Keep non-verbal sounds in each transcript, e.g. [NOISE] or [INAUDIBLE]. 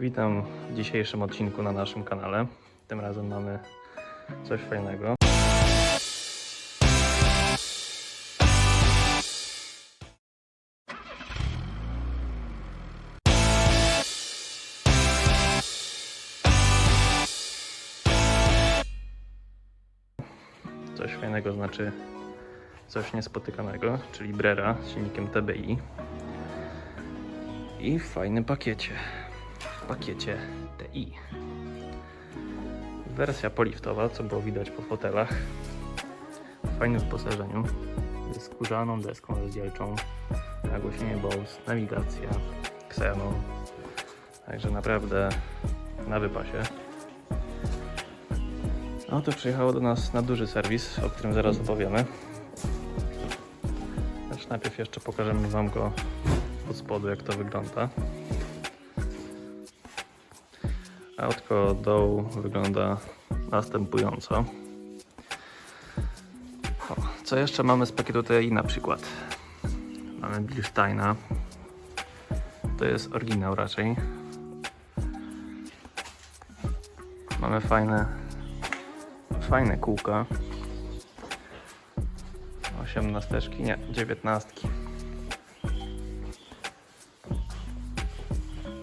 Witam w dzisiejszym odcinku na naszym kanale. Tym razem mamy coś fajnego. Coś fajnego znaczy coś niespotykanego, czyli Brera z silnikiem TBI. I w fajnym pakiecie. Pakiecie TI. Wersja poliftowa, co było widać po fotelach. W fajnym wyposażeniu. Z skórzaną deską rozdzielczą. Nagłośnienie Bose, nawigacja, Xenon. Także naprawdę na wypasie. No to przyjechało do nas na duży serwis, o którym zaraz opowiemy. Znaczy najpierw jeszcze pokażemy Wam go od spodu, jak to wygląda. Autko dołu wygląda następująco. O, co jeszcze mamy z pakietu TI na przykład? Mamy Bilsteina. To jest oryginał raczej. Mamy fajne, fajne kółka. 18, nie, 19.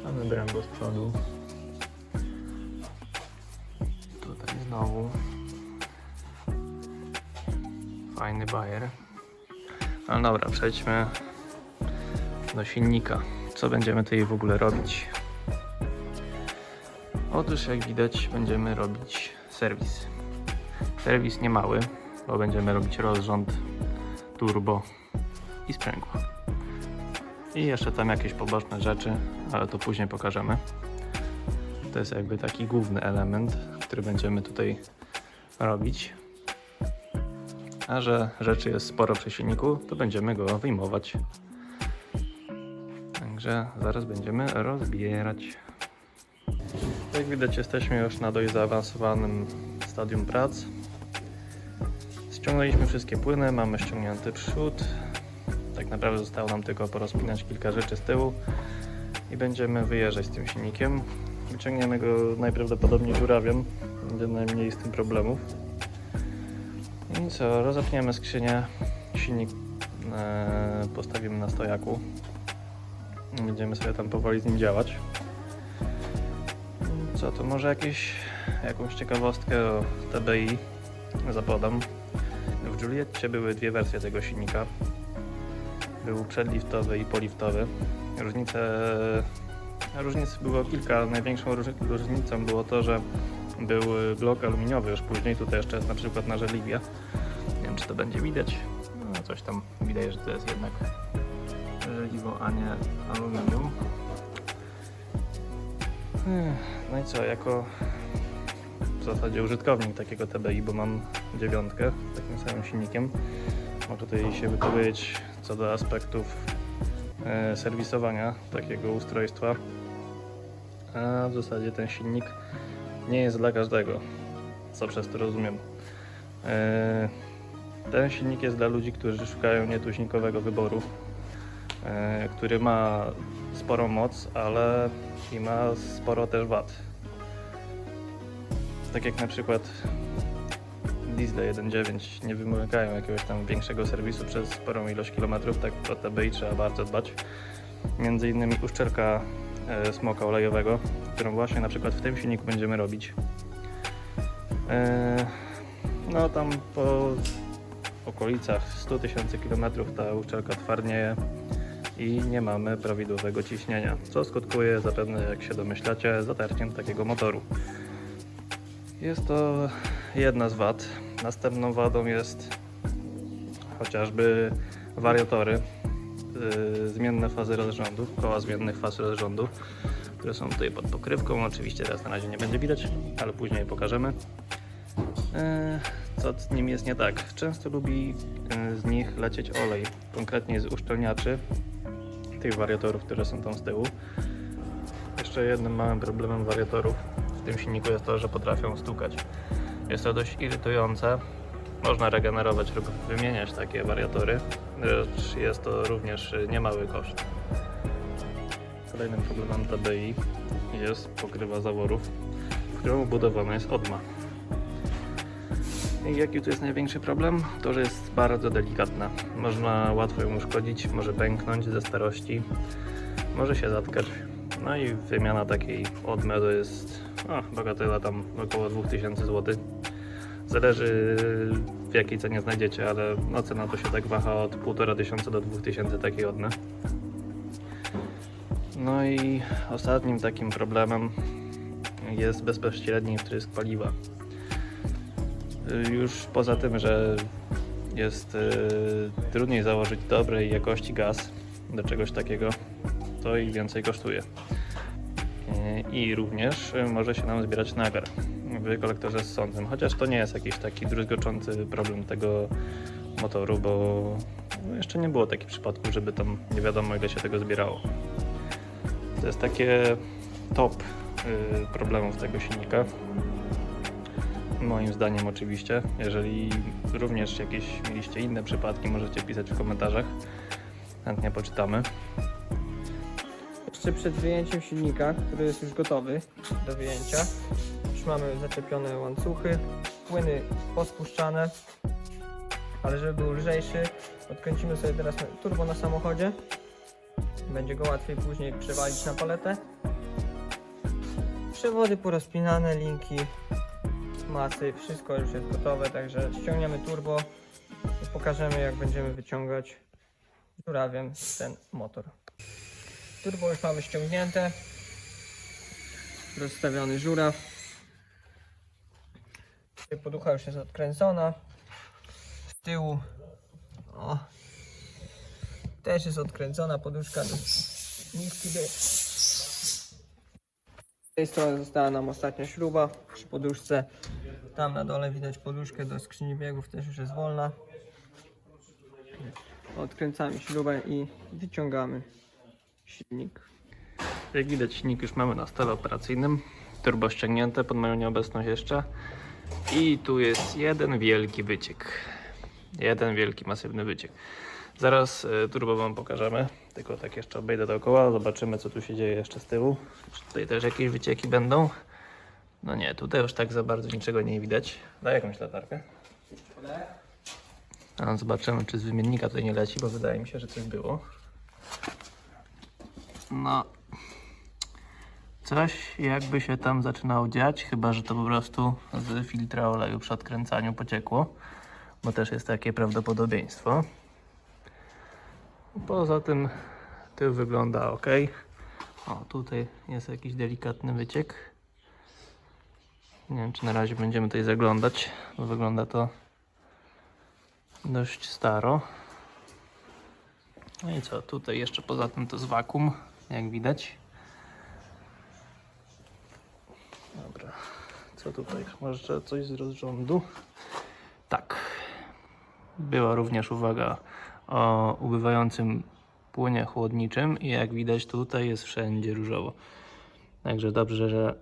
Mamy Brembo z przodu. Dobra, przejdźmy do silnika. Co będziemy tutaj w ogóle robić? Otóż jak widać będziemy robić serwis. Serwis nie mały, bo będziemy robić rozrząd, turbo i sprzęgło. I jeszcze tam jakieś poboczne rzeczy, ale to później pokażemy. To jest jakby taki główny element, który będziemy tutaj robić. A że rzeczy jest sporo przy silniku, to będziemy go wyjmować. Także zaraz będziemy rozbierać. Jak widać jesteśmy już na dość zaawansowanym stadium prac. Ściągnęliśmy wszystkie płyny, mamy ściągnięty przód. Tak naprawdę zostało nam tylko porozpinać kilka rzeczy z tyłu i będziemy wyjeżdżać z tym silnikiem. Wyciągniemy go najprawdopodobniej żurawiem, będzie najmniej z tym problemów. Co, rozepniemy skrzynię, silnik e, postawimy na stojaku. Będziemy sobie tam powoli z nim działać. Co to może jakieś, jakąś ciekawostkę o TBI zapodam. W Julietcie były dwie wersje tego silnika. Był przedliftowy i poliftowy. Różnice, różnic było kilka, ale największą róż, różnicą było to, że był blok aluminiowy już później, tutaj jeszcze jest na przykład na żeliwie. Nie wiem czy to będzie widać. No, coś tam widać, że to jest jednak żeliwo, a nie aluminium. No i co, jako w zasadzie użytkownik takiego TBI, bo mam dziewiątkę takim samym silnikiem. Mogę tutaj się wypowiedzieć co do aspektów e, serwisowania takiego ustrojstwa. A w zasadzie ten silnik nie jest dla każdego, co przez to rozumiem. E, ten silnik jest dla ludzi, którzy szukają nietuźnikowego wyboru, e, który ma sporą moc, ale i ma sporo też wad. Tak jak na przykład diesle 1.9 nie wymagają jakiegoś tam większego serwisu przez sporą ilość kilometrów, tak o TBI trzeba bardzo dbać. Między innymi uszczelka smoka olejowego, którą właśnie na przykład w tym silniku będziemy robić. E, no tam po okolicach 100 tysięcy kilometrów ta uszczelka twardnieje i nie mamy prawidłowego ciśnienia, co skutkuje zapewne, jak się domyślacie, zatarciem takiego motoru. Jest to jedna z wad. Następną wadą jest chociażby wariatory, zmienne fazy rozrządu, koła zmiennych faz rozrządu, które są tutaj pod pokrywką. Oczywiście teraz na razie nie będzie widać, ale później pokażemy. Yy, Co z nim jest nie tak? Często lubi yy, z nich lecieć olej, konkretnie z uszczelniaczy tych wariatorów, które są tam z tyłu. Jeszcze jednym małym problemem wariatorów w tym silniku jest to, że potrafią stukać. Jest to dość irytujące. Można regenerować lub wymieniać takie wariatory, lecz jest to również niemały koszt. kolejnym problemem TBI jest pokrywa zaworów, w którym ubudowana jest odma. I jaki tu jest największy problem? To, że jest bardzo delikatna. Można łatwo ją uszkodzić, może pęknąć ze starości, może się zatkać. No i wymiana takiej odmy to jest no, bagatela tam około 2000 zł. Zależy jakiej cenie znajdziecie, ale no, cena to się tak waha od 1500 do 2000 takiej odmy. No i ostatnim takim problemem jest bezpośredni wtrysk paliwa. Już poza tym, że jest y, trudniej założyć dobrej jakości gaz do czegoś takiego, to i więcej kosztuje. Y, I również y, może się nam zbierać nagar w kolektorze z sądem, chociaż to nie jest jakiś taki druzgoczący problem tego motoru, bo no, jeszcze nie było takich przypadków, żeby tam nie wiadomo ile się tego zbierało. To jest takie top y, problemów tego silnika. Moim zdaniem oczywiście. Jeżeli również jakieś mieliście inne przypadki, możecie pisać w komentarzach. Chętnie poczytamy. Jeszcze przed wyjęciem silnika, który jest już gotowy do wyjęcia, mamy zaczepione łańcuchy, płyny pospuszczane, ale żeby był lżejszy, odkręcimy sobie teraz turbo na samochodzie. Będzie go łatwiej później przewalić na paletę. Przewody porozpinane, linki, masy, wszystko już jest gotowe, także ściągniemy turbo i pokażemy jak będziemy wyciągać żurawiem ten motor. Turbo już mamy ściągnięte. Rozstawiony żuraw. Poducha już jest odkręcona. Z tyłu o, też jest odkręcona poduszka. Do... Z tej strony została nam ostatnia śruba przy poduszce. Tam na dole widać poduszkę do skrzyni biegów, też już jest wolna. Odkręcamy śrubę i wyciągamy silnik. Jak widać silnik już mamy na stole operacyjnym. Turbo ściągnięte pod moją nieobecność jeszcze. I tu jest jeden wielki wyciek. Jeden wielki, masywny wyciek. Zaraz y, turbo wam pokażemy. Tylko tak jeszcze obejdę dookoła, zobaczymy co tu się dzieje jeszcze z tyłu. Czy tutaj też jakieś wycieki będą? No nie, tutaj już tak za bardzo niczego nie widać. Daj jakąś latarkę. A zobaczymy czy z wymiennika tutaj nie leci, bo wydaje mi się, że coś było. No. Coś jakby się tam zaczynało dziać, chyba że to po prostu z filtra oleju przy odkręcaniu pociekło, bo też jest takie prawdopodobieństwo. Poza tym tył wygląda ok. O, tutaj jest jakiś delikatny wyciek. Nie wiem, czy na razie będziemy tutaj zaglądać, bo wygląda to dość staro. No i co, tutaj jeszcze poza tym to jest wakum, jak widać. Dobra, co tutaj? Może coś z rozrządu? Tak. Była również uwaga o ubywającym płynie chłodniczym i jak widać tutaj jest wszędzie różowo. Także dobrze, że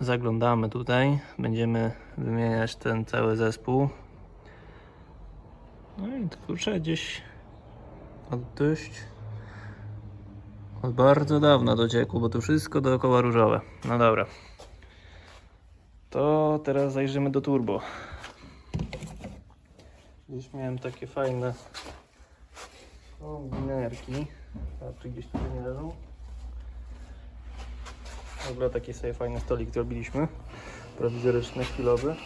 zaglądamy tutaj. Będziemy wymieniać ten cały zespół. No i kurczę, gdzieś od dość od bardzo dawna dociekło, bo tu wszystko dookoła różowe. No dobra. To teraz zajrzymy do turbo. Gdzieś miałem takie fajne kombinerki. A czy gdzieś tutaj nie leżą? W ogóle taki sobie fajny stolik zrobiliśmy. Prowizoryczny, chwilowy.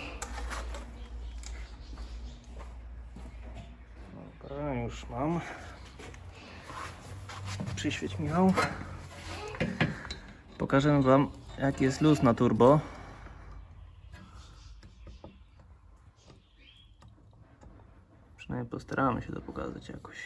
Dobra, już mam. Przyświeć Michał. Pokażę Wam jaki jest luz na turbo. Przynajmniej postaramy się to pokazać jakoś.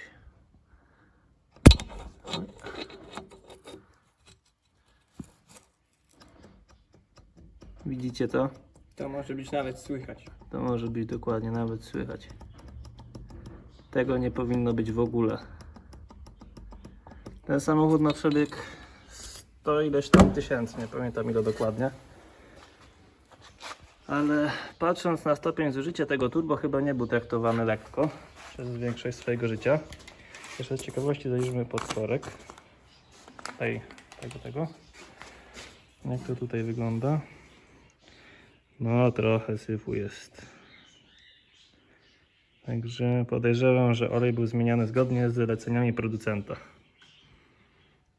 Widzicie to? To może być nawet słychać. To może być dokładnie nawet słychać. Tego nie powinno być w ogóle. Ten samochód na przebieg 100 ileś tam tysięcy, nie pamiętam ile dokładnie. Ale patrząc na stopień zużycia tego turbo chyba nie był traktowany lekko przez większość swojego życia. Jeszcze z ciekawości zajrzymy pod storek. Tutaj tego, tego. Jak to tutaj wygląda? No, trochę syfu jest. Także podejrzewam, że olej był zmieniany zgodnie z zaleceniami producenta.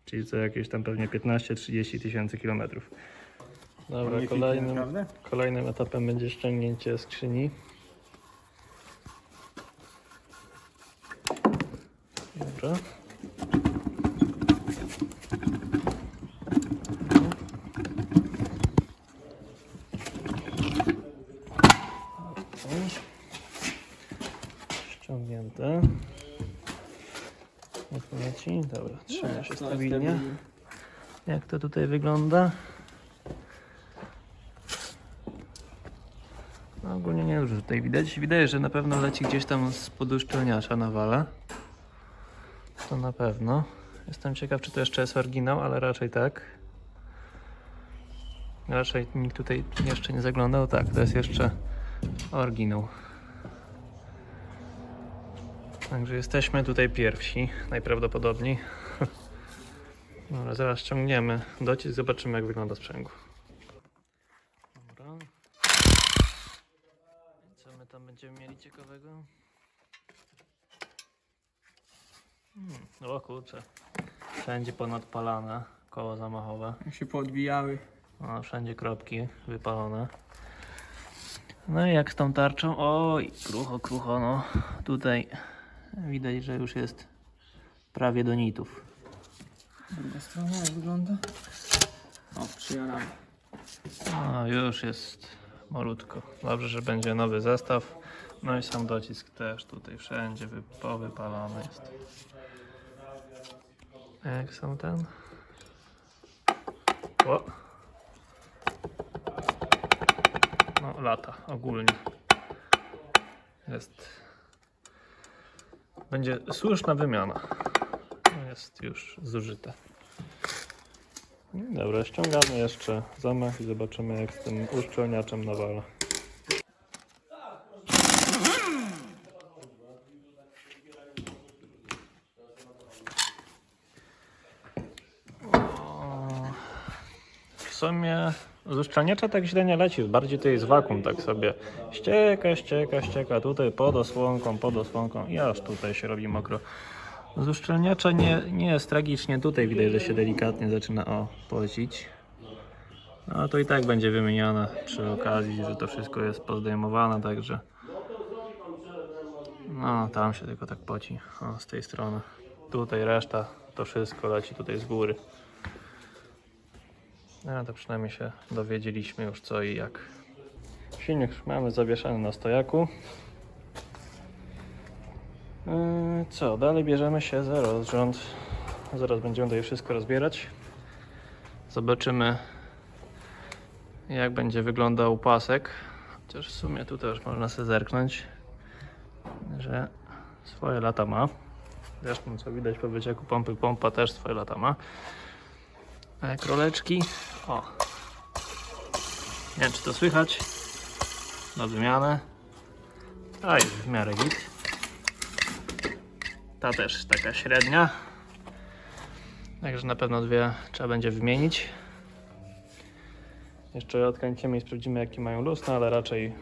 Czyli co jakieś tam pewnie 15-30 tysięcy kilometrów. Dobra, kolejnym, kolejnym etapem będzie ściągnięcie skrzyni. Dobra. Ściągnięte. Dobra, trzyma się stabilnie. Jak to tutaj wygląda? No ogólnie nie dużo tutaj widać. Widać, że na pewno leci gdzieś tam z poduszczelniacza na wale. To na pewno. Jestem ciekaw, czy to jeszcze jest oryginał, ale raczej tak. Raczej nikt tutaj jeszcze nie zaglądał. Tak, to jest jeszcze oryginał. Także jesteśmy tutaj pierwsi, najprawdopodobniej. [LAUGHS] Dobra, zaraz ściągniemy docisk, zobaczymy jak wygląda sprzęgło. Dobra. Co my tam będziemy mieli ciekawego? Hmm, o kurczę. Wszędzie ponadpalane koło zamachowe. Jak się poodbijały. O, wszędzie kropki wypalone. No i jak z tą tarczą? Oj, krucho, krucho, no. Tutaj widać, że już jest prawie do nitów. Druga strona jak wygląda? O, przyjaramy. No, już jest malutko. Dobrze, że będzie nowy zestaw. No i sam docisk też tutaj wszędzie wy, powypalony jest. Jak są ten? O! No, lata ogólnie. Jest. Będzie słuszna wymiana. No, Jest już zużyte. Dobra, ściągamy jeszcze zamach i zobaczymy jak z tym uszczelniaczem nawala. W sumie z uszczelniacza tak źle nie leci, bardziej to jest wakum tak sobie. Ścieka, ścieka, ścieka, tutaj pod osłonką, pod osłonką i aż tutaj się robi mokro. Z uszczelniacza nie, nie jest tragicznie, tutaj widać, że się delikatnie zaczyna o pocić. No to i tak będzie wymieniane przy okazji, że to wszystko jest pozdejmowane, także no tam się tylko tak poci, o, z tej strony. Tutaj reszta, to wszystko leci tutaj z góry. No to przynajmniej się dowiedzieliśmy już co i jak. Silnik mamy zawieszany na stojaku. Yy, Co, dalej bierzemy się za rozrząd. Zaraz będziemy tutaj wszystko rozbierać. Zobaczymy, jak będzie wyglądał pasek. Chociaż w sumie tu też można sobie zerknąć, że swoje lata ma. Zresztą, co widać po wycieku pompy, pompa też swoje lata ma. A jak roleczki, o. Nie wiem, czy to słychać. Do wymiany. A w miarę git. Ta też taka średnia. Także na pewno dwie trzeba będzie wymienić. Jeszcze odkręcimy i sprawdzimy jaki mają luz, no ale raczej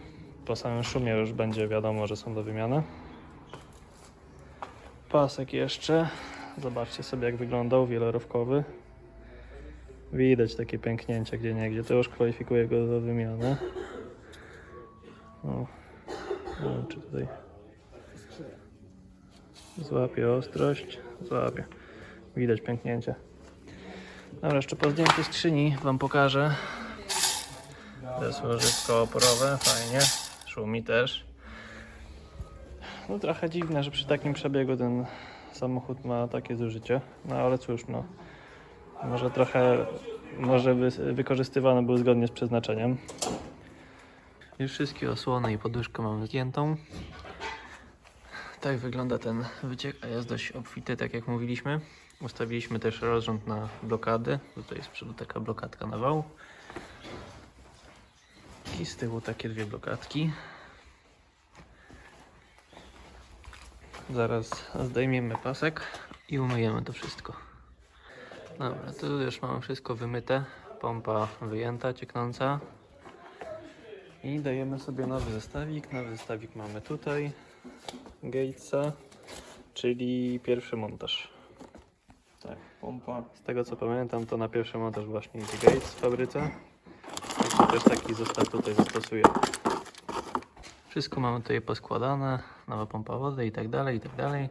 po samym szumie już będzie wiadomo, że są do wymiany. Pasek jeszcze. Zobaczcie sobie jak wyglądał wielorowkowy. Widać takie pęknięcia gdzie nie gdzie. To już kwalifikuje go do wymiany. O. Nie wiem czy tutaj Złapie ostrość, złapie. Widać pęknięcie. Dobra, jeszcze po zdjęciu skrzyni Wam pokażę. To jest oporowe, fajnie. Szumi też. No trochę dziwne, że przy takim przebiegu ten samochód ma takie zużycie. No ale cóż, no. Może trochę, może wy, wykorzystywany był zgodnie z przeznaczeniem. Już wszystkie osłony i poduszkę mam zdjętą. Tak wygląda ten wyciek, a jest dość obfity, tak jak mówiliśmy. Ustawiliśmy też rozrząd na blokady. Tutaj z przodu taka blokadka na wał. I z tyłu takie dwie blokadki. Zaraz zdejmiemy pasek i umyjemy to wszystko. Dobra, tu już mamy wszystko wymyte. Pompa wyjęta, cieknąca. I dajemy sobie nowy zestawik. Nowy zestawik mamy tutaj. Gatesa, czyli pierwszy montaż. Tak, pompa. Z tego co pamiętam, to na pierwszy montaż właśnie idzie Gates w fabryce. Także też taki zestaw tutaj zastosuję. Wszystko mamy tutaj poskładane, nowa pompa wody i tak dalej, i tak dalej.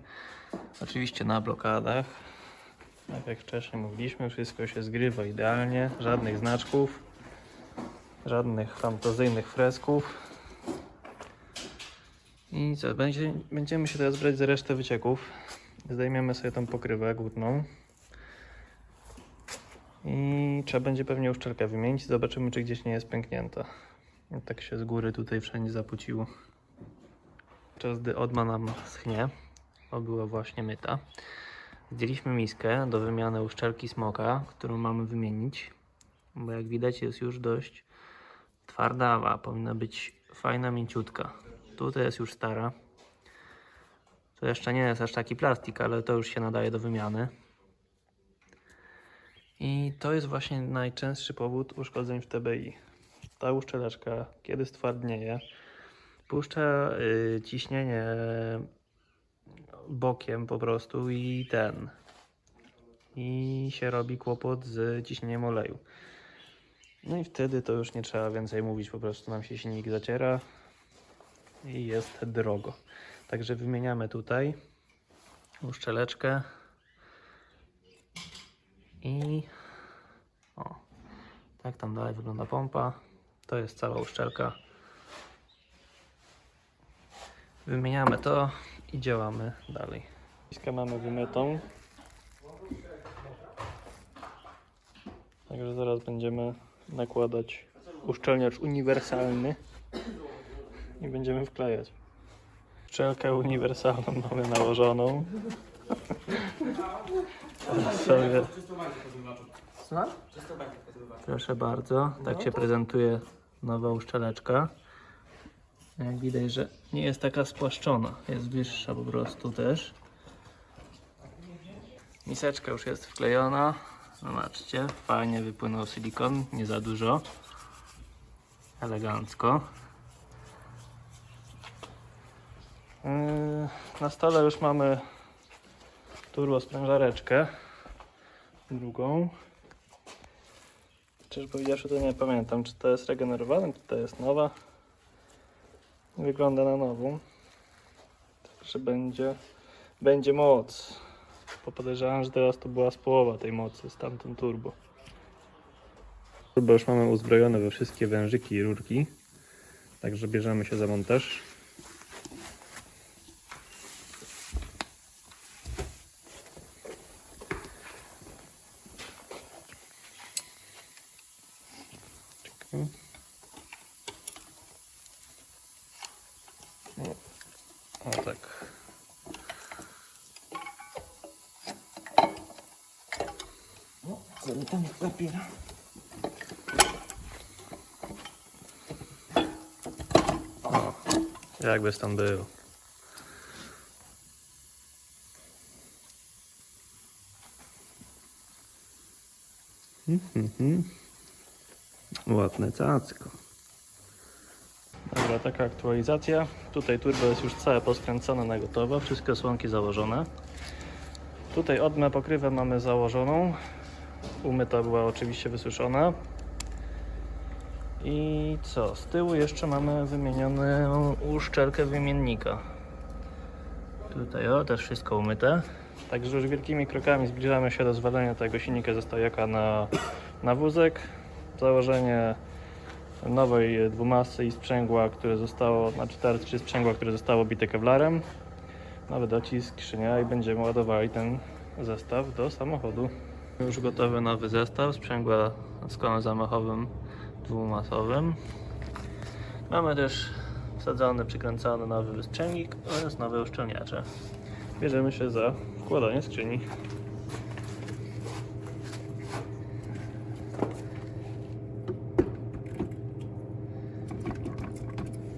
Oczywiście na blokadach. Tak jak wcześniej mówiliśmy, wszystko się zgrywa idealnie, żadnych znaczków, żadnych fantazyjnych fresków. I co, będzie, będziemy się teraz brać za resztę wycieków. Zdejmiemy sobie tą pokrywę górną. I trzeba będzie pewnie uszczelkę wymienić. Zobaczymy, czy gdzieś nie jest pęknięta. Tak się z góry tutaj wszędzie zapociło. Czas gdy odma nam schnie, bo była właśnie myta. Zdjęliśmy miskę do wymiany uszczelki smoka, którą mamy wymienić. Bo jak widać jest już dość twardawa. Powinna być fajna, mięciutka. Tutaj jest już stara. To jeszcze nie jest aż taki plastik, ale to już się nadaje do wymiany. I to jest właśnie najczęstszy powód uszkodzeń w TBI. Ta uszczeleczka, kiedy stwardnieje, puszcza y, ciśnienie bokiem po prostu i ten. I się robi kłopot z ciśnieniem oleju. No i wtedy to już nie trzeba więcej mówić, po prostu nam się silnik zaciera i jest drogo. Także wymieniamy tutaj uszczeleczkę i o, tak tam dalej wygląda pompa. To jest cała uszczelka. Wymieniamy to i działamy dalej. Miskę mamy wymytą. Także zaraz będziemy nakładać uszczelniacz uniwersalny i będziemy wklejać. Uszczelkę uniwersalną mamy nałożoną. Teraz [LAUGHS] sobie Słucham? Proszę bardzo, tak się prezentuje nowa uszczeleczka. Jak widać, że nie jest taka spłaszczona, jest wyższa po prostu też. Miseczka już jest wklejona. Zobaczcie, fajnie wypłynął silikon, nie za dużo. Elegancko. Yy, Na stole już mamy turbo sprężareczkę. Drugą. Czyż powiedziawszy, to nie pamiętam, czy to jest regenerowana, czy to jest nowa. Wygląda na nową. Także będzie, będzie moc. Bo podejrzewam, że teraz to była z połowa tej mocy z tamtym turbo. Turbo już mamy uzbrojone we wszystkie wężyki i rurki. Także bierzemy się za montaż. Czekaj. O, o tak. No, zamykam papiera. O, jakbyś tam był. Mhm. Ładne cacko. Dobra, taka aktualizacja. Tutaj turbo jest już całe poskręcone na gotowo, wszystkie słonki założone. Tutaj odmę pokrywę mamy założoną. Umyta była oczywiście wysuszona. I co? Z tyłu jeszcze mamy wymienioną uszczelkę wymiennika. Tutaj o, też wszystko umyte. Także już wielkimi krokami zbliżamy się do zwalenia tego silnika ze stojaka na, na wózek. Założenie nowej dwumasy i sprzęgła, które zostało, znaczy tarczy sprzęgła, które zostało bite kevlarem. Nowy docisk, skrzynia i będziemy ładowali ten zestaw do samochodu. Już gotowy nowy zestaw sprzęgła z kołem zamachowym dwumasowym. Mamy też wsadzony, przykręcony nowy wystrzęgnik oraz nowe uszczelniacze. Bierzemy się za wkładanie skrzyni.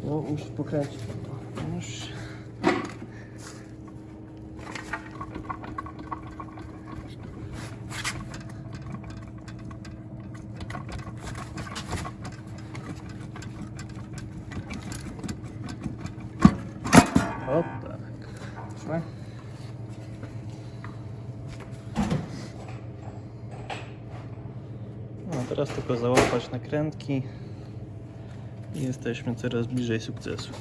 No, musisz pokręcić. Już. O tak. Szły? No teraz tylko załapać nakrętki i jesteśmy coraz bliżej sukcesu.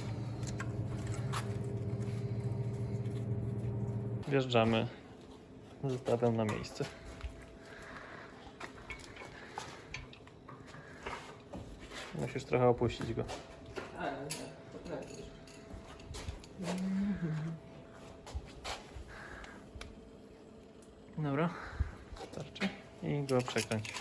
Wjeżdżamy zestawem na miejsce. Musisz trochę opuścić go. Dobra, starczy. I go przekręć.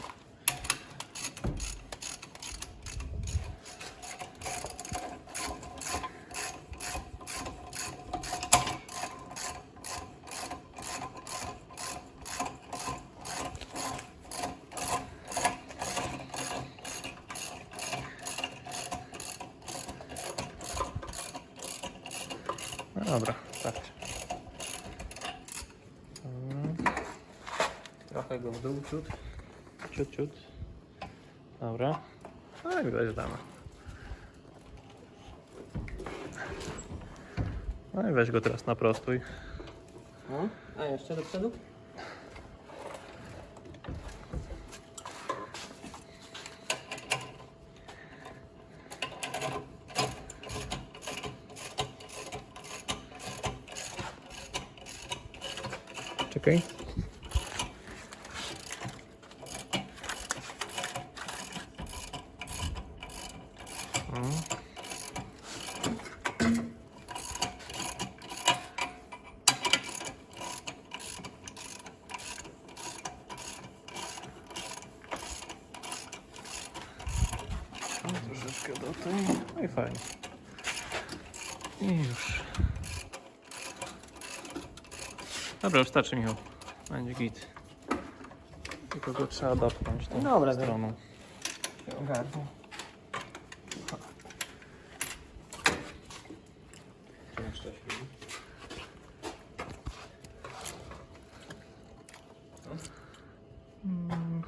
No dobra, starczy. Mm. Trochę go w dół ciut. Ciut, ciut. Dobra. No i wjeżdżamy. No i weź go teraz na prostój. No. A jeszcze do przodu? Czekaj. Mm. No, Troszeczkę do tej. No i fajnie. I już. Dobra, już starczy Michał. Będzie git. Tylko go trzeba dopchnąć tą Dobra, stroną. Ogarnę. Mm,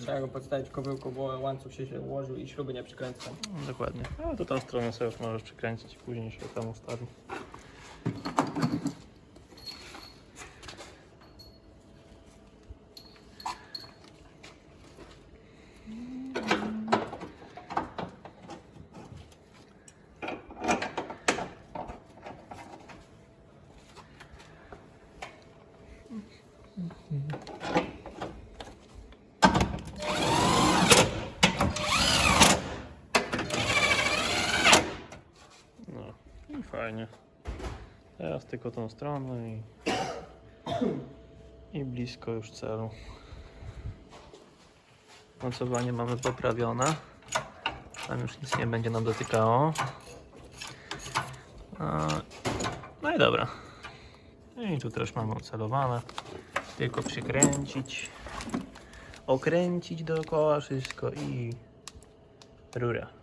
Trzeba go podstawić kobyłką, bo łańcuch się się ułożył i śruby nie przykręcą. no, dokładnie. A to tą stronę sobie już możesz przykręcić później się tam ustawi. No i fajnie. Stronę i, i blisko już celu. Mocowanie mamy poprawione. Tam już nic nie będzie nam dotykało. No i dobra. I tu też mamy ocelowane. Tylko przykręcić. Okręcić dookoła wszystko i rura.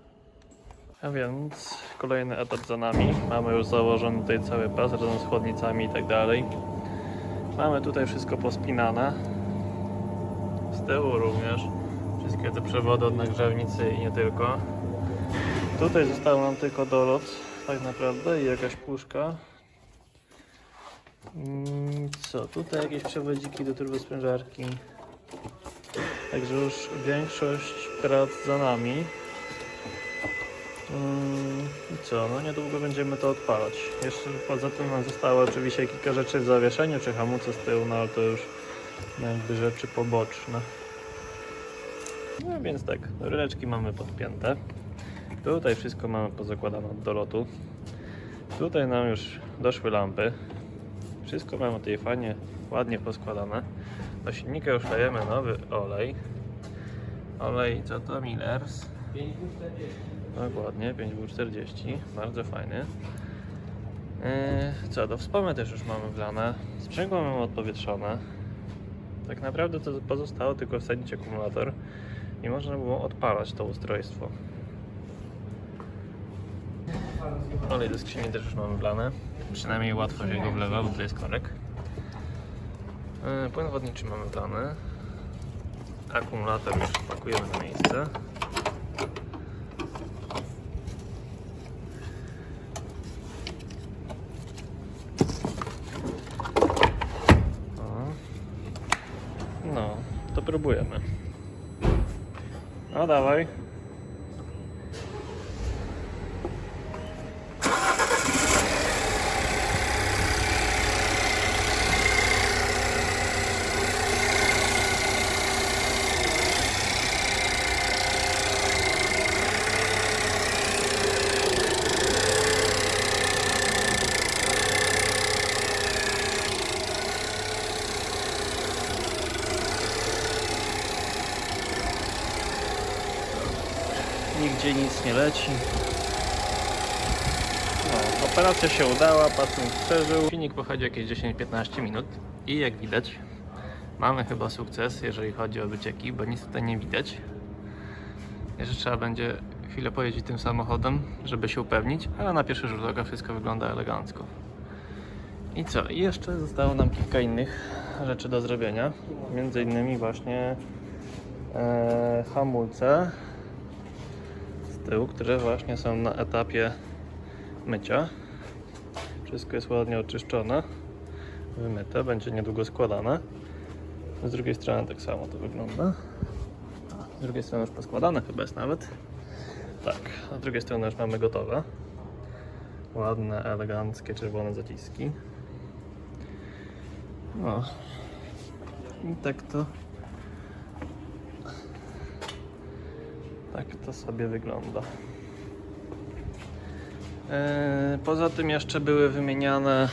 A więc kolejny etap za nami. Mamy już założony tutaj cały pas razem z chłodnicami i tak dalej. Mamy tutaj wszystko pospinane. Z tyłu również. Wszystkie te przewody od nagrzewnicy i nie tylko. Tutaj został nam tylko dolot tak naprawdę i jakaś puszka. Mm, Co? Tutaj jakieś przewodziki do turbosprężarki. Także już większość prac za nami. Mm, I co, no niedługo będziemy to odpalać. Jeszcze poza tym nam zostało oczywiście kilka rzeczy w zawieszeniu, czy hamulce z tyłu, no ale to już jakby rzeczy poboczne. No więc tak, rureczki mamy podpięte. Tutaj wszystko mamy pozakładane do lotu. Tutaj nam już doszły lampy. Wszystko mamy tutaj fajnie, ładnie poskładane. Do silnika już dajemy nowy olej. Olej, co to? Millers. 540. Dokładnie, 5W40, bardzo fajny. Yy, co, do wspomny też już mamy wlane. Sprzęgło mamy odpowietrzone. Tak naprawdę to pozostało tylko wsadzić akumulator i można było odpalać to ustrojstwo. Olej do skrzyni też już mamy wlane. Przynajmniej łatwo się go wlewa, bo to jest korek. Yy, Płyn wodniczy mamy wlany. Akumulator już pakujemy na miejsce. Spróbujemy. No dawaj. Nigdzie nic nie leci. No, operacja się udała, pacjent przeżył. Silnik pochodzi jakieś 10-15 minut i jak widać mamy chyba sukces, jeżeli chodzi o wycieki, bo nic tutaj nie widać. Jeszcze trzeba będzie chwilę pojeździć tym samochodem, żeby się upewnić, ale na pierwszy rzut oka wszystko wygląda elegancko. I co? I jeszcze zostało nam kilka innych rzeczy do zrobienia. Między innymi właśnie e, hamulce tyłu, które właśnie są na etapie mycia. Wszystko jest ładnie oczyszczone, wymyte, będzie niedługo składane. Z drugiej strony tak samo to wygląda. Z drugiej strony już poskładane chyba jest nawet. Tak, a z drugiej strony już mamy gotowe. Ładne, eleganckie, czerwone zaciski. No. I tak to Tak to sobie wygląda. Eee, Poza tym jeszcze były wymieniane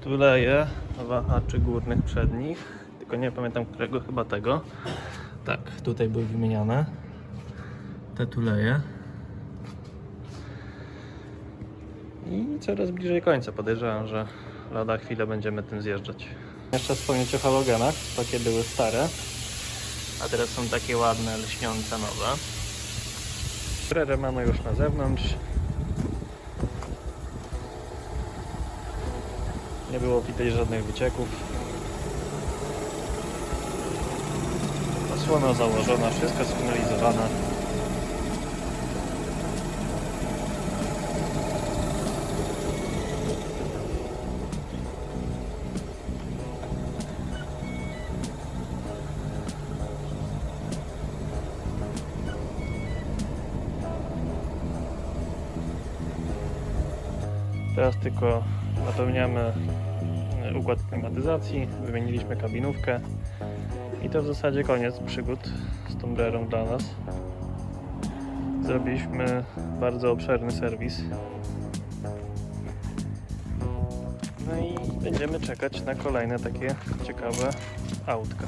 tuleje wahaczy górnych przednich. Tylko nie pamiętam którego, chyba tego. Tak, tutaj były wymieniane te tuleje. I coraz bliżej końca. Podejrzewam, że lada chwilę będziemy tym zjeżdżać. Jeszcze wspomnieć o halogenach. Takie były stare. A teraz są takie ładne, lśniące nowe. Brerę mamy już na zewnątrz. Nie było widać żadnych wycieków. Osłona założona, wszystko sfinalizowane. Teraz tylko napełniamy e, układ klimatyzacji, wymieniliśmy kabinówkę i to w zasadzie koniec przygód z tą brerą dla nas. Zrobiliśmy bardzo obszerny serwis. No i będziemy czekać na kolejne takie ciekawe autka.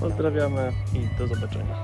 Pozdrawiamy i do zobaczenia.